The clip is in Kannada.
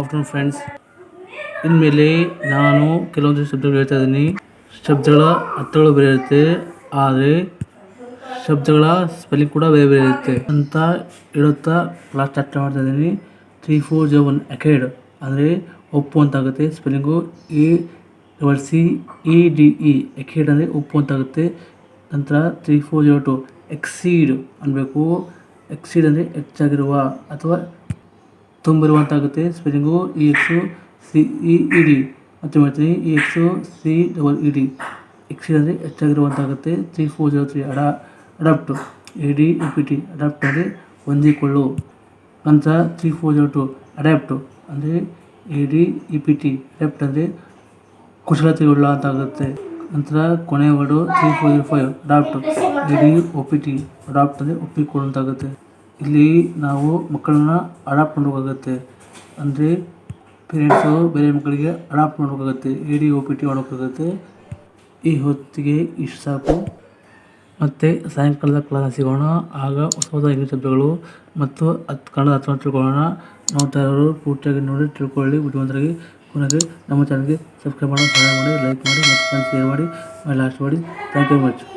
ಆಫ್ಟರ್ನೂನ್ ಫ್ರೆಂಡ್ಸ್ ಇನ್ಮೇಲೆ ನಾನು ಕೆಲವೊಂದು ಶಬ್ದಗಳು ಹೇಳ್ತಾ ಇದ್ದೀನಿ. ಶಬ್ದಗಳ ಅರ್ಥಗಳು ಬೇರೆ ಇರುತ್ತೆ ಆದರೆ ಶಬ್ದಗಳ ಸ್ಪೆಲ್ಲಿಂಗ್ ಕೂಡ ಬೇರೆ ಬೇರೆ ಇರುತ್ತೆ ಅಂತ ಹೇಳುತ್ತಾ ಕ್ಲಾಸ್ ಸ್ಟಾರ್ಟ್ ಮಾಡ್ತಾ ಇದ್ದೀನಿ. Three four J one accede ಅಂದರೆ ಒಪ್ಪು ಅಂತಾಗುತ್ತೆ. Spelling A double C E D E accede ಅಂದರೆ ಉಪ್ಪು ಅಂತ ಆಗುತ್ತೆ ನಂತರ three four zero two exceed ಅನ್ನಬೇಕು ಎಕ್ಸೀಡ್ ಅಂದರೆ ಹೆಚ್ಚಾಗಿರುವ ಅಥವಾ ತುಂಬಿರುವಂತಾಗುತ್ತೆ. Spelling E X C E E D ಮತ್ತೆ ಮಾಡ್ತೀನಿ E X C double E D exceed ಅಂದರೆ ಹೆಚ್ಚಾಗಿರುವಂತಾಗುತ್ತೆ. ತ್ರೀ ಫೋರ್ ಜೀರೋ ತ್ರೀ ಅಡಾ adapt A D E P T adapt ಅಂದರೆ ಹೊಂದಿಕೊಳ್ಳು. ನಂತರ three four zero two adept ಅಂದರೆ A D E P T adept ಅಂದರೆ ಕುಶಲತೆಯುಳ್ಳ ಆಗುತ್ತೆ ನಂತರ ಕೊನೆಯ word three four zero five adopt A D O P T adopt ಅಂದರೆ ಒಪ್ಪಿಕೊಳ್ಳುವಂತಾಗುತ್ತೆ. ಇಲ್ಲಿ ನಾವು ಮಕ್ಕಳನ್ನ ಅಡಾಪ್ಟ್ ಮಾಡಬೇಕಾಗತ್ತೆ. ಅಂದರೆ ಪೇರೆಂಟ್ಸು ಬೇರೆ ಮಕ್ಕಳಿಗೆ ಅಡಾಪ್ಟ್ ಮಾಡಬೇಕಾಗತ್ತೆ. A D O P T ಮಾಡಬೇಕಾಗತ್ತೆ. ಈ ಹೊತ್ತಿಗೆ ಇಷ್ಟು ಸಾಕು. ಮತ್ತು ಸಾಯಂಕಾಲದ ಕ್ಲಾಸ್ ಸಿಗೋಣ ಆಗ ಹೊಸ ಇಂಗ್ಲೀಷ್ ಶಬ್ದಗಳು ಮತ್ತು ಹತ್ತು ಕನ್ನಡ ಅರ್ಥವನ್ನು ತಿಳ್ಕೊಳ್ಳೋಣ. ನೋಡ್ತಾ ಇರೋರು ಪೂರ್ತಿಯಾಗಿ ನೋಡಿ ತಿಳ್ಕೊಳ್ಳಿ. ಬುದ್ಧಿವಂತರಾಗಿ ಕೊನೆಗೆ ನಮ್ಮ ಚಾನಲ್ಗೆ ಸಬ್ಸ್ಕ್ರೈಬ್ ಮಾಡಿ ಸಹಾಯ ಮಾಡಿ ಲೈಕ್ ಮಾಡಿ, ಮತ್ತು ಶೇರ್ ಮಾಡಿ. ಲಾಸ್ಟ್ ಮಾಡಿ ಥ್ಯಾಂಕ್ ಯು ಮಚ್